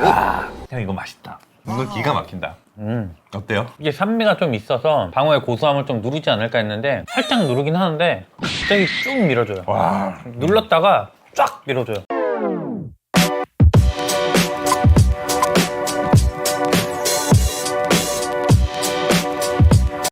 형 이거 맛있다. 이거 기가 막힌다. 음. 어때요? 이게 산미가 좀 있어서 방어의 고소함을 좀 누르지 않을까 했는데 살짝 누르긴 하는데 갑자기 쭉 밀어줘요. 와. 눌렀다가 쫙 밀어줘요.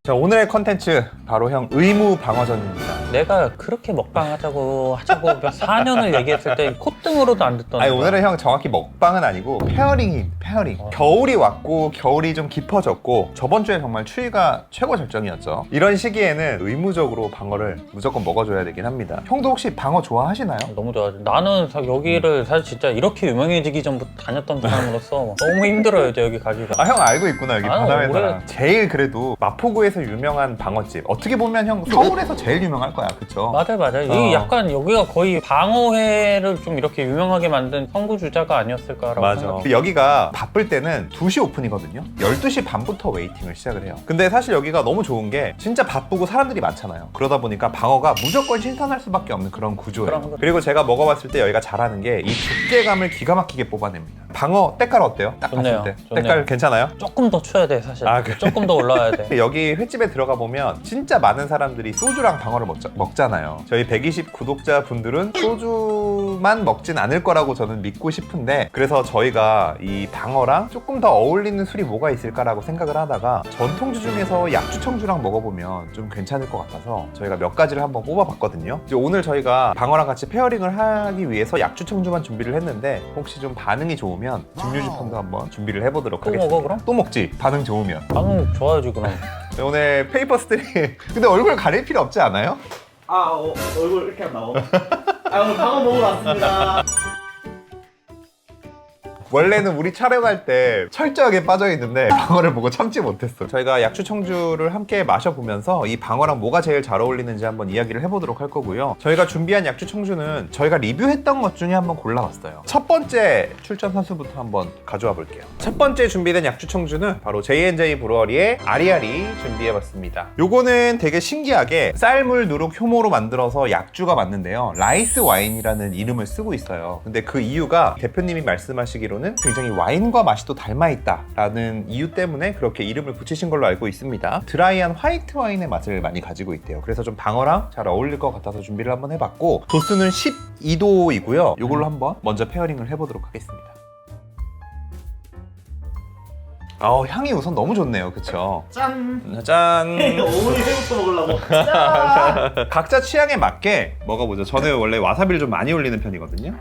자 오늘의 컨텐츠 바로 형 의무 방어전입니다. 내가 그렇게 먹방 하자고 하자고 몇 4년을 얘기했을 때 콧등으로도 안 듣던 아니 거야. 오늘은 형 정확히 먹방은 아니고 페어링이 페어링. 어. 겨울이 왔고 겨울이 좀 깊어졌고 저번 주에 정말 추위가 최고 절정이었죠. 이런 시기에는 의무적으로 방어를 무조건 먹어줘야 되긴 합니다. 형도 혹시 방어 좋아하시나요? 너무 좋아요. 나는 사- 여기를 사실 진짜 이렇게 유명해지기 전부터 다녔던 사람으로서 너무 힘들어요, 이제 여기 가기가. 아 형 알고 있구나 여기 아, 바다회사 오래- 제일 그래도 마포구에서 유명한 방어집 어떻게 보면 형 서울에서 제일 유명할 거야 그쵸? 맞아요, 맞아요. 어. 이 약간 여기가 거의 방어회를 좀 이렇게 유명하게 만든 선구주자가 아니었을까라고 맞아. 생각해요. 여기가 바쁠 때는 2시 오픈이거든요. 12시 반부터 웨이팅을 시작을 해요. 근데 사실 여기가 너무 좋은 게 진짜 바쁘고 사람들이 많잖아요. 그러다 보니까 방어가 무조건 신선할 수밖에 없는 그런 구조예요. 그런 거. 그리고 제가 먹어봤을 때 여기가 잘하는 게 이 두께감을 기가 막히게 뽑아냅니다. 방어 때깔 어때요? 딱 좋네요. 봤을 때. 좋네요. 때깔 괜찮아요? 조금 더 쳐야 돼, 사실. 아, 그래? 조금 더 올라와야 돼. 여기 횟집에 들어가 보면 진짜 많은 사람들이 소주랑 방어를 먹잖아요 저희 120 구독자 분들은 소주만 먹진 않을 거라고 저는 믿고 싶은데 그래서 저희가 이 방어랑 조금 더 어울리는 술이 뭐가 있을까라고 생각을 하다가 전통주 중에서 약주 청주랑 먹어보면 좀 괜찮을 것 같아서 저희가 몇 가지를 한번 뽑아봤거든요. 이제 오늘 저희가 방어랑 같이 페어링을 하기 위해서 약주 청주만 준비를 했는데 혹시 좀 반응이 좋으면 증류주 편도 한번 준비를 해보도록 또 하겠습니다. 먹어, 그럼? 또 먹지. 반응 좋으면. 방금 좋아야지, 그럼. 네, 오늘 페이퍼 스트리 근데 얼굴 가릴 필요 없지 않아요? 아 어, 얼굴 이렇게 안 나와. 아 오늘 방어 먹으러 왔습니다. 원래는 우리 촬영할 때 철저하게 빠져있는데 방어를 보고 참지 못했어 저희가 약주 청주를 함께 마셔보면서 이 방어랑 뭐가 제일 잘 어울리는지 한번 이야기를 해보도록 할 거고요. 저희가 준비한 약주 청주는 저희가 리뷰했던 것 중에 한번 골라봤어요. 첫 번째 출전 선수부터 한번 가져와 볼게요. 첫 번째 준비된 약주 청주는 바로 J&J 브루어리의 아리아리 준비해봤습니다. 요거는 되게 신기하게 쌀물 누룩 효모로 만들어서 약주가 맞는데요. 라이스 와인이라는 이름을 쓰고 있어요. 근데 그 이유가 대표님이 말씀하시기로는 굉장히 와인과 맛이 또 닮아있다라는 이유 때문에 그렇게 이름을 붙이신 걸로 알고 있습니다 드라이한 화이트 와인의 맛을 많이 가지고 있대요 그래서 좀 방어랑 잘 어울릴 것 같아서 준비를 한번 해봤고 도수는 12도이고요 요걸로 한번 먼저 페어링을 해보도록 하겠습니다 어 향이 우선 너무 좋네요 그쵸 짠. 짠 오늘 회국도 먹으려고. 짠. 각자 취향에 맞게 먹어보죠. 저는 원래 와사비를 좀 많이 올리는 편이거든요.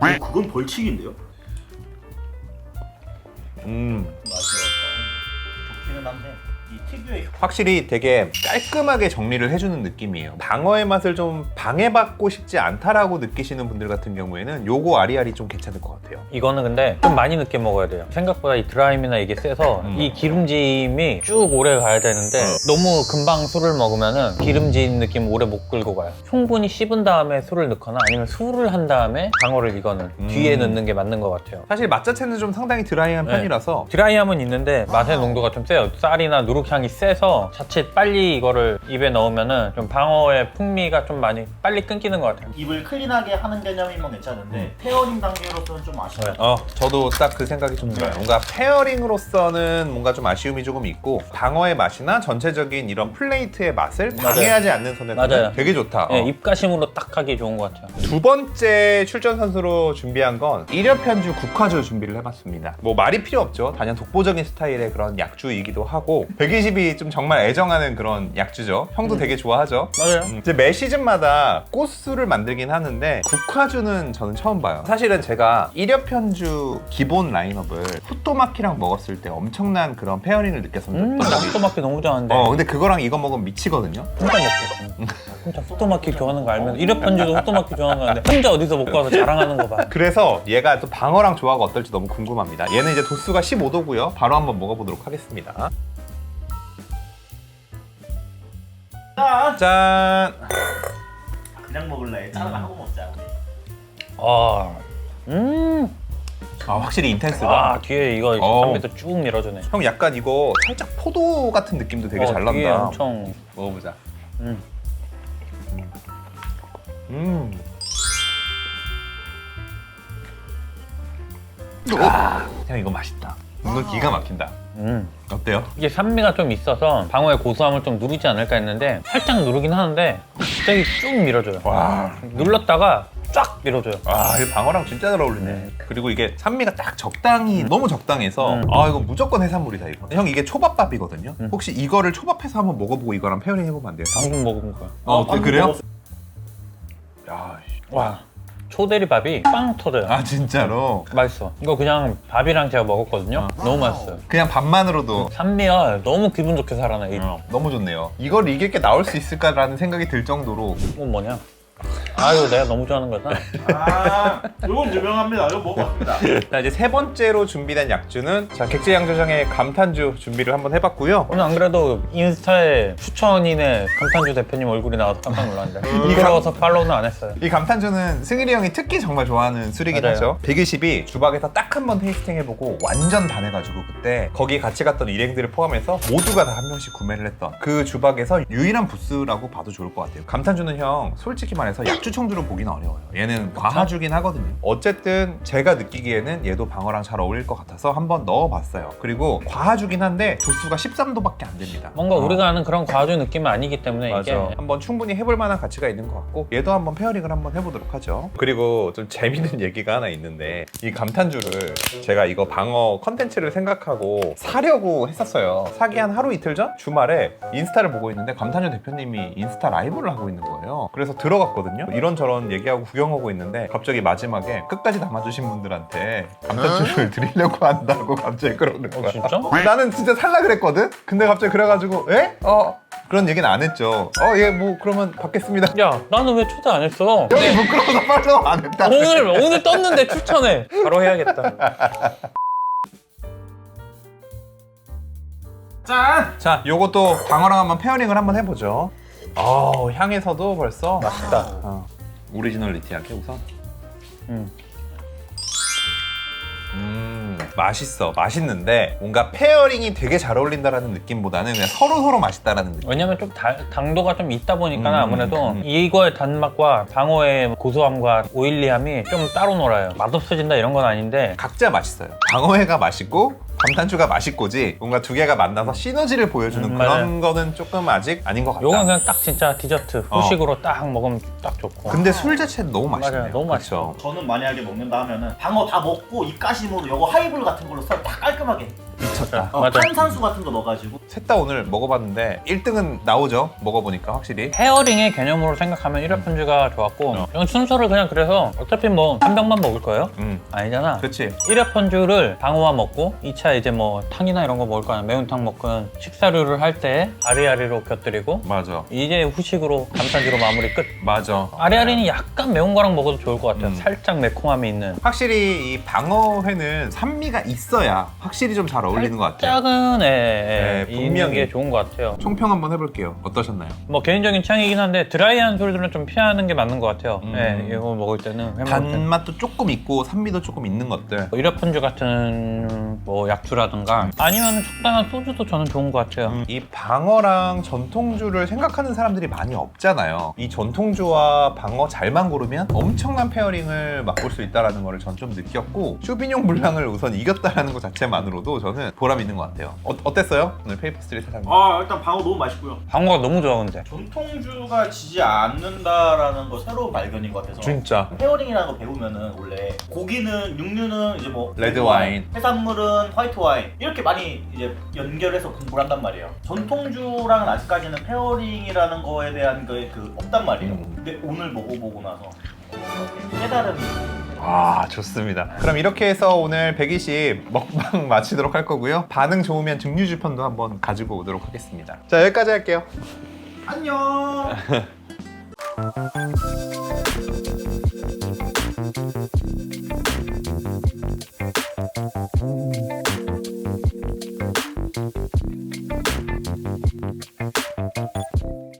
어, 그건 벌칙인데요? 음, 좋기는 한데 이 특유의 확실히 되게 깔끔하게 정리를 해주는 느낌이에요. 방어의 맛을 좀 방해받고 싶지 않다라고 느끼시는 분들 같은 경우에는 요거 아리아리 좀 괜찮을 것 같아요. 이거는 근데 좀 많이 늦게 먹어야 돼요. 생각보다 이 드라임이나 이게 세서 음. 이 기름짐이 쭉 오래 가야 되는데 너무 금방 술을 먹으면은 기름진 느낌 오래 못 끌고 가요. 충분히 씹은 다음에 술을 넣거나 아니면 술을 한 다음에 방어를 이거는 음. 뒤에 넣는 게 맞는 것 같아요. 사실 맛 자체는 좀 상당히 드라이한 네. 편이라서 드라이함은 있는데 맛의 농도가 좀 세요. 쌀이나 누룩 향이 세서 자칫 빨리 이거를 입에 넣으면은 좀 방어의 풍미가 좀 많이 빨리 끊기는 것 같아요. 입을 클린하게 하는 개념이면 괜찮은데 페어링 단계로서는 좀 아쉬워요. 어, 저도 딱 그 생각이 좀 들어요. 뭔가 페어링으로서는 뭔가 좀 아쉬움이 조금 있고 방어의 맛이나 전체적인 이런 플레이트의 맛을 맞아요. 방해하지 않는 맞아요. 되게 좋다. 네, 어. 입가심으로 딱 하기 좋은 것 같아요. 두 번째 출전 선수로 준비한 건 일여편주 국화주 준비를 해봤습니다. 뭐 말이 필요 없죠. 단연 독보적인 스타일의 그런 약주이기도 하고 120이 좀 정말 애정하는 그런 약주죠. 형도 되게 좋아하죠. 맞아요. 음, 이제 매 시즌마다 꽃술을 만들긴 하는데 국화주는 저는 처음 봐요. 사실은 제가 일여편주 기본 라인업을 후토마키랑 먹었을 때 엄청난 그런 페어링을 느꼈었는데 음, 어, 나도 마키 너무 좋아하는데. 근데 그거랑 이거 먹으면 미치거든요. 혼자 먹겠어. 혼자 후토마키 좋아하는 거 알면 이력 편지도 후토마키 좋아하는 거 아는데 혼자 어디서 먹고 와서 자랑하는 거 봐. 그래서 얘가 또 방어랑 조화가 어떨지 너무 궁금합니다. 얘는 이제 도수가 15도고요. 바로 한번 먹어보도록 하겠습니다. 짠. 짠! 그냥 먹을래. 짠 하고 먹자. 우리. 아, 음, 아 확실히 인텐스가. 아 뒤에 이거 어. 선배도 쭉 밀어주네. 형 약간 이거 살짝 포도 같은 느낌도 되게 어, 잘 뒤에 난다. 엄청. 먹어보자. 음. 음. 형 이거 맛있다. 이거 기가 막힌다. 음. 어때요? 이게 산미가 좀 있어서 방어의 고소함을 좀 누르지 않을까 했는데 살짝 누르긴 하는데 갑자기 쭉 밀어줘요. 와, 눌렀다가 쫙 밀어줘요. 아, 이 방어랑 진짜 잘 어울리네. 그리고 이게 산미가 딱 적당히 너무 적당해서 음. 아 이거 무조건 해산물이다 이거. 형 이게 초밥밥이거든요. 음. 혹시 이거를 초밥해서 한번 먹어보고 이거랑 페어링 해보면 안 돼요? 방금 먹은 거야. 어, 방금 그래요? 먹었어요. 야, 와 초대리밥이 빵 터져요. 아 진짜로 맛있어. 이거 그냥 밥이랑 제가 먹었거든요. 너무 맛있어요. 그냥 밥만으로도 산미가 너무 기분 좋게 살아나. 이 어, 너무 좋네요. 이걸 이길 게 나올 수 있을까라는 생각이 들 정도로 건 뭐냐? 아유 내가 너무 좋아하는 거잖아. 아, 이건 유명합니다. 이거 먹어봤습니다. 자 이제 세 번째로 준비된 약주는 자 객지양조장의 감탄주 준비를 한번 해봤고요. 오늘 안 그래도 인스타에 추천인의 감탄주 대표님 얼굴이 나와서 깜짝 놀랐는데 부끄러워서 팔로우는 안 했어요. 이 감탄주는 승일이 형이 특히 정말 좋아하는 술이긴 맞아요. 하죠. 120이 주박에서 딱 한 번 테이스팅 해보고 완전 반해가지고 그때 거기 같이 갔던 일행들을 포함해서 모두가 다 한 명씩 구매를 했던 그 주박에서 유일한 부스라고 봐도 좋을 것 같아요. 감탄주는 형 솔직히 말해 서 약주 청주로 보기는 어려워요. 얘는 과하주긴 하거든요. 어쨌든 제가 느끼기에는 얘도 방어랑 잘 어울릴 것 같아서 한번 넣어봤어요. 그리고 과하주긴 한데 도수가 13도밖에 안 됩니다. 뭔가 어. 우리가 아는 그런 과주 느낌은 아니기 때문에 맞아. 이게 한번 충분히 해볼 만한 가치가 있는 것 같고 얘도 한번 페어링을 한번 해보도록 하죠. 그리고 좀 재밌는 얘기가 하나 있는데 이 감탄주를 제가 이거 방어 컨텐츠를 생각하고 사려고 했었어요. 사기 한 하루 이틀 전 주말에 인스타를 보고 있는데 감탄주 대표님이 인스타 라이브를 하고 있는 거예요. 그래서 들어갔 거든요. 이런저런 얘기하고 구경하고 있는데 갑자기 마지막에 끝까지 남아주신 분들한테 감탄주를 드리려고 한다고 갑자기 그러는 거야. 어, 진짜? 나는 진짜 살라 그랬거든? 근데 갑자기 그래가지고 에? 어 그런 얘기는 안 했죠 어 예 뭐 그러면 받겠습니다 야 나는 왜 초대 안 했어? 형이 부끄러워서 팔로우 안 했다 오늘 오늘 떴는데 추천해. 바로 해야겠다. 짠! 자 요것도 방어랑 한번 페어링을 한번 해보죠 어 향에서도 벌써 맛있다. 어, 오리지널리티하게 우선 음. 음 맛있어 맛있는데 뭔가 페어링이 되게 잘 어울린다라는 느낌보다는 그냥 서로 서로 맛있다라는 느낌 왜냐면 좀 달- 당도가 좀 있다 보니까 음, 아무래도 음. 이거의 단맛과 방어의 고소함과 오일리함이 좀 따로 놀아요. 맛없어진다 이런 건 아닌데 각자 맛있어요 방어회가 맛있고 감탄주가 맛있고지 뭔가 두 개가 만나서 시너지를 보여주는 음, 그런 거는 조금 아직 아닌 것 같다 요건 그냥 딱 진짜 디저트 어. 후식으로 딱 먹으면 딱 좋고. 근데 술 자체는 너무 맛있네요. 맞아요. 너무 맛있어. 그쵸? 저는 만약에 먹는다 하면은 방어 다 먹고 입가심으로 이거 하이볼 같은 걸로 썰다 깔끔하게 미쳤다. 어, 맞아. 탄산수 같은 거 넣어가지고 셋 다 오늘 먹어봤는데 1등은 나오죠. 먹어보니까 확실히. 페어링의 개념으로 생각하면 1회 펀즈가 좋았고 어. 이건 순서를 그냥 그래서 어차피 뭐 한 병만 먹을 거예요? 음, 아니잖아. 그치. 1회 펀주를 방어와 먹고 2차 이제 뭐 탕이나 이런 거 먹을 거야 매운탕 먹건 식사류를 할 때 아리아리로 곁들이고 맞아. 이제 후식으로 감탄주로 마무리 끝 맞아. 아리아리는 약간 매운 거랑 먹어도 좋을 것 같아요 음. 살짝 매콤함이 있는 확실히 이 방어회는 산미가 있어야 확실히 좀 잘 어울 리는 것 같아요. 작은 애 네, 있는 분명히. 게 좋은 것 같아요 총평 한번 해볼게요. 어떠셨나요? 뭐 개인적인 취향이긴 한데 드라이한 술들은 좀 피하는 게 맞는 것 같아요 음. 네, 이거 먹을 때는 회 먹을 때는 단맛도 조금 있고 산미도 조금 있는 것들. 뭐 일회폰주 같은 뭐 약주라든가 아니면 적당한 소주도 저는 좋은 것 같아요 음, 이 방어랑 전통주를 생각하는 사람들이 많이 없잖아요. 이 전통주와 방어 잘만 고르면 엄청난 페어링을 맛볼 수 있다는 걸전좀 느꼈고 슈비뇽 블랑을 우선 이겼다는 것 자체만으로도 저는 보람 있는 것 같아요. 어, 어땠어요? 오늘 페이퍼 스트릿 사장님. 아 일단 방어 너무 맛있고요 방어가 너무 좋아 근데 전통주가 지지 않는다라는 거 새로운 발견인 것 같아서 진짜. 페어링이라는 거 배우면은 원래 고기는 육류는 이제 뭐 레드 와인. 해산물은 화이트 와인 이렇게 많이 이제 연결해서 공부를 한단 말이에요. 전통주랑은 아직까지는 페어링이라는 거에 대한 그, 그 없단 말이에요. 음. 근데 오늘 먹어보고 나서 깨달음이 아 좋습니다. 그럼 이렇게 해서 오늘 120 먹방 마치도록 할 거고요. 반응 좋으면 증류주 편도 한번 가지고 오도록 하겠습니다. 자 여기까지 할게요. 안녕.